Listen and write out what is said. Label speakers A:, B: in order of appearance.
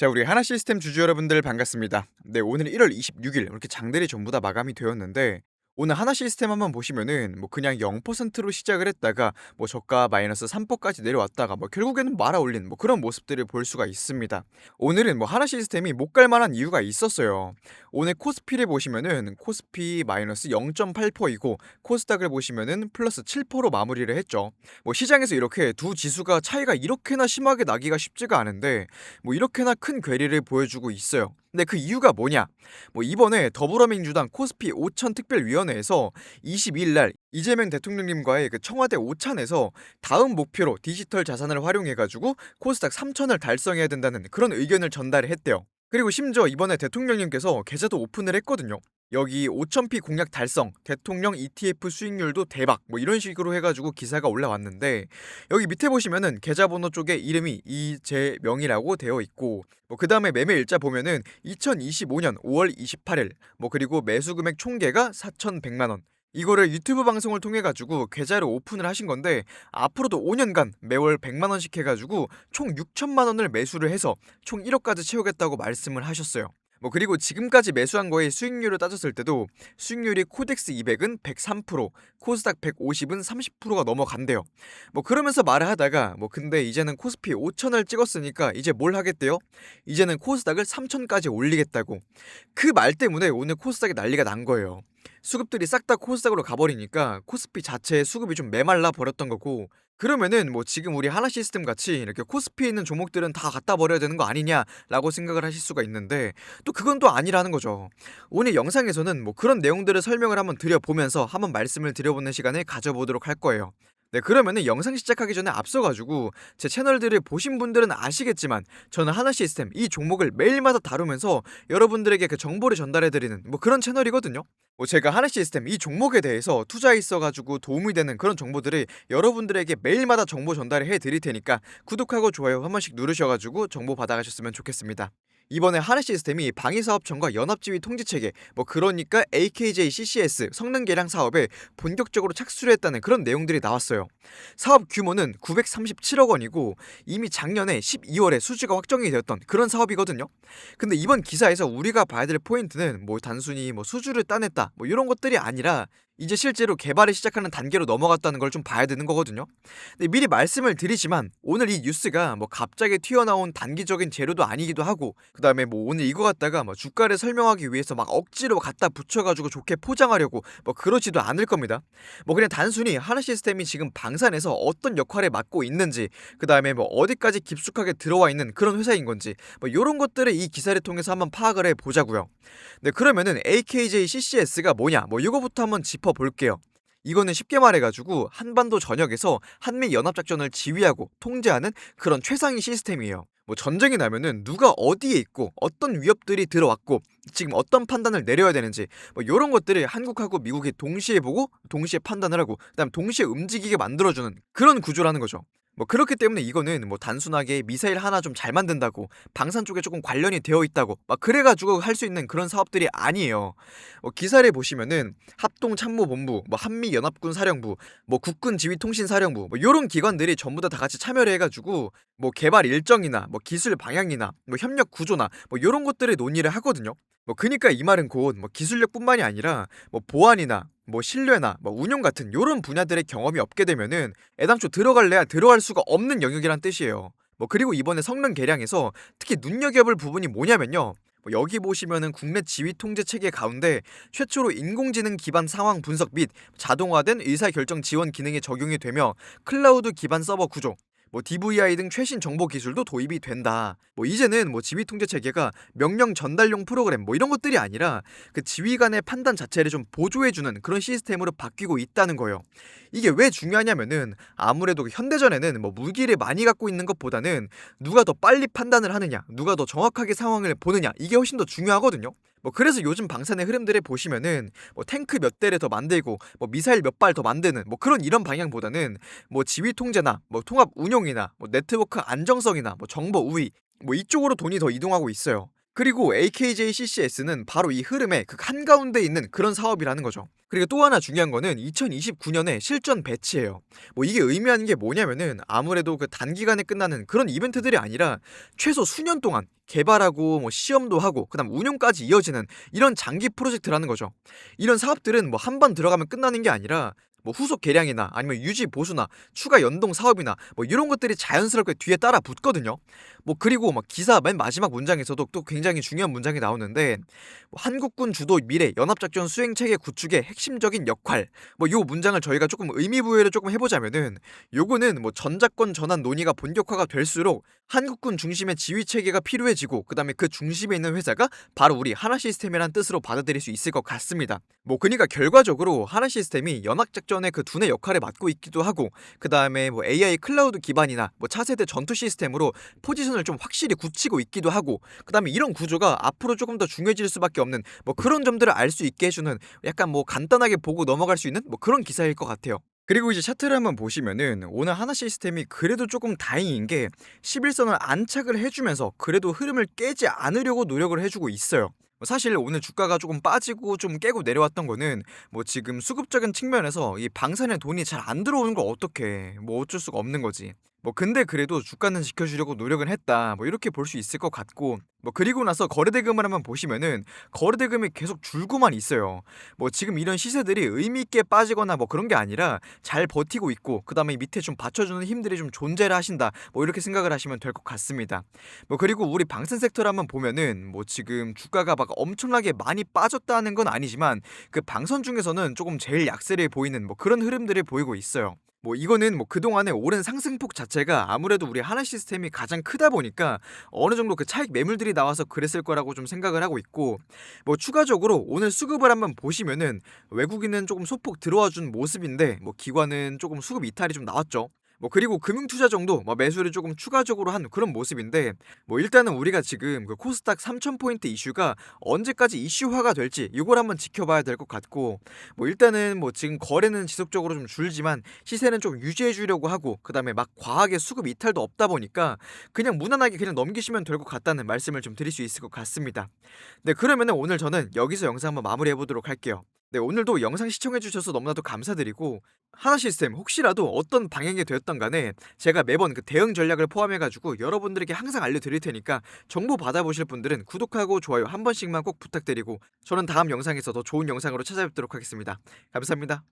A: 자, 우리 하나 시스템 주주 여러분들 반갑습니다. 네, 오늘 1월 26일 이렇게 장들이 전부 다 마감이 되었는데 오늘 하나 시스템 한번 보시면은 뭐 그냥 0%로 시작을 했다가 뭐 저가 마이너스 3%까지 내려왔다가 뭐 결국에는 말아 올린 뭐 그런 모습들을 볼 수가 있습니다. 오늘은 뭐 하나 시스템이 못 갈 만한 이유가 있었어요. 오늘 코스피를 보시면은 코스피 마이너스 0.8%이고 코스닥을 보시면은 플러스 7%로 마무리를 했죠. 뭐 시장에서 이렇게 두 지수가 차이가 이렇게나 심하게 나기가 쉽지가 않은데 뭐 이렇게나 큰 괴리를 보여주고 있어요. 근데 그 이유가 뭐냐? 뭐 이번에 더불어민주당 코스피 5천 특별위원회에서 22일 날 이재명 대통령님과의 그 청와대 오찬에서 다음 목표로 디지털 자산을 활용해가지고 코스닥 3천을 달성해야 된다는 그런 의견을 전달을 했대요. 그리고 심지어 이번에 대통령님께서 계좌도 오픈을 했거든요. 여기 5천피 공약 달성, 대통령 ETF 수익률도 대박, 뭐 이런 식으로 해가지고 기사가 올라왔는데 여기 밑에 보시면은 계좌번호 쪽에 이름이 이재명이라고 되어 있고 뭐 그 다음에 매매 일자 보면은 2025년 5월 28일, 뭐 그리고 매수 금액 총계가 4,100만 원. 이거를 유튜브 방송을 통해 가지고 계좌를 오픈을 하신 건데 앞으로도 5년간 매월 100만 원씩 해 가지고 총 6천만 원을 매수를 해서 총 1억까지 채우겠다고 말씀을 하셨어요. 뭐 그리고 지금까지 매수한 거의 수익률을 따졌을 때도 수익률이 코덱스 200은 103%, 코스닥 150은 30%가 넘어간대요. 뭐 그러면서 말을 하다가 뭐 근데 이제는 코스피 5천을 찍었으니까 이제 뭘 하겠대요? 이제는 코스닥을 3천까지 올리겠다고. 그 말 때문에 오늘 코스닥이 난리가 난 거예요. 수급들이 싹 다 코스닥으로 가버리니까 코스피 자체의 수급이 좀 메말라 버렸던 거고 그러면은 뭐 지금 우리 하나 시스템 같이 이렇게 코스피에 있는 종목들은 다 갖다 버려야 되는 거 아니냐라고 생각을 하실 수가 있는데 또 그건 또 아니라는 거죠. 오늘 영상에서는 뭐 그런 내용들을 설명을 한번 드려보면서 한번 말씀을 드려보는 시간을 가져보도록 할 거예요. 네, 그러면은 영상 시작하기 전에 앞서가지고 제 채널들을 보신 분들은 아시겠지만 저는 하나 시스템 이 종목을 매일마다 다루면서 여러분들에게 그 정보를 전달해드리는 뭐 그런 채널이거든요. 뭐 제가 하나 시스템 이 종목에 대해서 투자해 있어가지고 도움이 되는 그런 정보들을 여러분들에게 매일마다 정보 전달을 해드릴 테니까 구독하고 좋아요 한 번씩 누르셔가지고 정보 받아가셨으면 좋겠습니다. 이번에 하나 시스템이 방위사업청과 연합지휘 통제체계 뭐 그러니까 AKJ CCS 성능 개량 사업에 본격적으로 착수를 했다는 그런 내용들이 나왔어요. 사업 규모는 937억 원이고 이미 작년에 12월에 수주가 확정이 되었던 그런 사업이거든요. 근데 이번 기사에서 우리가 봐야 될 포인트는 뭐 단순히 뭐 수주를 따냈다 뭐 이런 것들이 아니라 이제 실제로 개발을 시작하는 단계로 넘어갔다는 걸 좀 봐야 되는 거거든요. 미리 말씀을 드리지만 오늘 이 뉴스가 뭐 갑자기 튀어나온 단기적인 재료도 아니기도 하고 그 다음에 뭐 오늘 이거 갖다가 뭐 주가를 설명하기 위해서 막 억지로 갖다 붙여가지고 좋게 포장하려고 뭐 그러지도 않을 겁니다. 뭐 그냥 단순히 하나 시스템이 지금 방산에서 어떤 역할을 맡고 있는지 그 다음에 뭐 어디까지 깊숙하게 들어와 있는 그런 회사인 건지 뭐 이런 것들을 이 기사를 통해서 한번 파악을 해 보자고요. 네 그러면은 AKJ CCS가 뭐냐 뭐 이거부터 한번 짚어 볼게요. 이거는 쉽게 말해가지고 한반도 전역에서 한미 연합작전을 지휘하고 통제하는 그런 최상위 시스템이에요. 뭐 전쟁이 나면은 누가 어디에 있고 어떤 위협들이 들어왔고 지금 어떤 판단을 내려야 되는지 뭐 이런 것들을 한국하고 미국이 동시에 보고 동시에 판단을 하고 그다음 동시에 움직이게 만들어주는 그런 구조라는 거죠. 뭐 그렇기 때문에 이거는 뭐 단순하게 미사일 하나 좀 잘 만든다고 방산 쪽에 조금 관련이 되어 있다고 막 그래가지고 할 수 있는 그런 사업들이 아니에요. 뭐 기사를 보시면은 합동 참모본부, 뭐 한미 연합군 사령부, 뭐 국군 지휘통신사령부 뭐 이런 기관들이 전부 다 다 같이 참여를 해가지고 뭐 개발 일정이나 뭐 기술 방향이나 뭐 협력 구조나 뭐 이런 것들을 논의를 하거든요. 뭐 그니까 이 말은 곧 뭐 기술력뿐만이 아니라 뭐 보안이나 뭐 신뢰나 뭐 운영 같은 요런 분야들의 경험이 없게 되면은 애당초 들어갈래야 들어갈 수가 없는 영역이란 뜻이에요. 뭐 그리고 이번에 성능 개량에서 특히 눈여겨볼 부분이 뭐냐면요. 뭐 여기 보시면은 국내 지휘 통제 체계 가운데 최초로 인공지능 기반 상황 분석 및 자동화된 의사결정 지원 기능이 적용이 되며 클라우드 기반 서버 구조 뭐 DVI 등 최신 정보 기술도 도입이 된다. 뭐 이제는 뭐 지휘 통제 체계가 명령 전달용 프로그램 뭐 이런 것들이 아니라 그 지휘관의 판단 자체를 좀 보조해주는 그런 시스템으로 바뀌고 있다는 거예요. 이게 왜 중요하냐면은 아무래도 현대전에는 뭐 무기를 많이 갖고 있는 것보다는 누가 더 빨리 판단을 하느냐, 누가 더 정확하게 상황을 보느냐 이게 훨씬 더 중요하거든요. 뭐 그래서 요즘 방산의 흐름들을 보시면은 뭐 탱크 몇 대를 더 만들고 뭐 미사일 몇 발 더 만드는 뭐 그런 이런 방향보다는 뭐 지휘 통제나 뭐 통합 운용이나 뭐 네트워크 안정성이나 뭐 정보 우위 뭐 이쪽으로 돈이 더 이동하고 있어요. 그리고 AKJ CCS는 바로 이 흐름의 그 한가운데 있는 그런 사업이라는 거죠. 그리고 또 하나 중요한 거는 2029년에 실전 배치예요. 뭐 이게 의미하는 게 뭐냐면은 아무래도 그 단기간에 끝나는 그런 이벤트들이 아니라 최소 수년 동안 개발하고 뭐 시험도 하고 그다음 운영까지 이어지는 이런 장기 프로젝트라는 거죠. 이런 사업들은 뭐 한 번 들어가면 끝나는 게 아니라 뭐 후속 개량이나 아니면 유지 보수나 추가 연동 사업이나 뭐 이런 것들이 자연스럽게 뒤에 따라 붙거든요. 뭐 그리고 막 기사 맨 마지막 문장에서도 또 굉장히 중요한 문장이 나오는데 뭐 한국군 주도 미래 연합작전 수행 체계 구축의 핵심적인 역할 뭐 요 문장을 저희가 조금 의미 부여를 조금 해보자면은 요거는 뭐 전작권 전환 논의가 본격화가 될수록 한국군 중심의 지휘 체계가 필요해지고 그다음에 그 중심에 있는 회사가 바로 우리 하나 시스템이라는 뜻으로 받아들일 수 있을 것 같습니다. 뭐 그러니까 결과적으로 하나 시스템이 연합작 전의 그 두뇌 역할을 맡고 있기도 하고 그 다음에 뭐 AI 클라우드 기반이나 뭐 차세대 전투 시스템으로 포지션을 좀 확실히 굳히고 있기도 하고 그 다음에 이런 구조가 앞으로 조금 더 중요해질 수밖에 없는 뭐 그런 점들을 알 수 있게 해주는 약간 뭐 간단하게 보고 넘어갈 수 있는 뭐 그런 기사일 것 같아요. 그리고 이제 차트를 한번 보시면은 오늘 하나 시스템이 그래도 조금 다행인 게 11선을 안착을 해주면서 그래도 흐름을 깨지 않으려고 노력을 해주고 있어요. 뭐 사실 오늘 주가가 조금 빠지고 좀 깨고 내려왔던 거는 뭐 지금 수급적인 측면에서 이 방산에 돈이 잘 안 들어오는 걸 어떻게 뭐 어쩔 수가 없는 거지. 뭐 근데 그래도 주가는 지켜주려고 노력은 했다. 뭐 이렇게 볼 수 있을 것 같고 뭐 그리고 나서 거래대금을 한번 보시면은 거래대금이 계속 줄고만 있어요. 뭐 지금 이런 시세들이 의미 있게 빠지거나 뭐 그런 게 아니라 잘 버티고 있고 그 다음에 밑에 좀 받쳐주는 힘들이 좀 존재를 하신다. 뭐 이렇게 생각을 하시면 될 것 같습니다. 뭐 그리고 우리 방산 섹터를 한번 보면은 뭐 지금 주가가 막 엄청나게 많이 빠졌다는 건 아니지만 그 방선 중에서는 조금 제일 약세를 보이는 뭐 그런 흐름들을 보이고 있어요. 뭐 이거는 뭐 그동안의 오랜 상승폭 자체가 아무래도 우리 하나 시스템이 가장 크다 보니까 어느 정도 그 차익 매물들이 나와서 그랬을 거라고 좀 생각을 하고 있고 뭐 추가적으로 오늘 수급을 한번 보시면은 외국인은 조금 소폭 들어와 준 모습인데 뭐 기관은 조금 수급 이탈이 좀 나왔죠. 뭐 그리고 금융 투자 정도 뭐 매수를 조금 추가적으로 한 그런 모습인데 뭐 일단은 우리가 지금 그 코스닥 3,000포인트 이슈가 언제까지 이슈화가 될지 이걸 한번 지켜봐야 될 것 같고 뭐 일단은 뭐 지금 거래는 지속적으로 좀 줄지만 시세는 좀 유지해 주려고 하고 그다음에 막 과하게 수급 이탈도 없다 보니까 그냥 무난하게 그냥 넘기시면 될 것 같다는 말씀을 좀 드릴 수 있을 것 같습니다. 네 그러면은 오늘 저는 여기서 영상 한번 마무리해 보도록 할게요. 네, 오늘도 영상 시청해주셔서 너무나도 감사드리고, 하나 시스템 혹시라도 어떤 방향이 되었던 간에 제가 매번 그 대응 전략을 포함해가지고 여러분들에게 항상 알려드릴 테니까 정보 받아보실 분들은 구독하고 좋아요 한 번씩만 꼭 부탁드리고, 저는 다음 영상에서 더 좋은 영상으로 찾아뵙도록 하겠습니다. 감사합니다.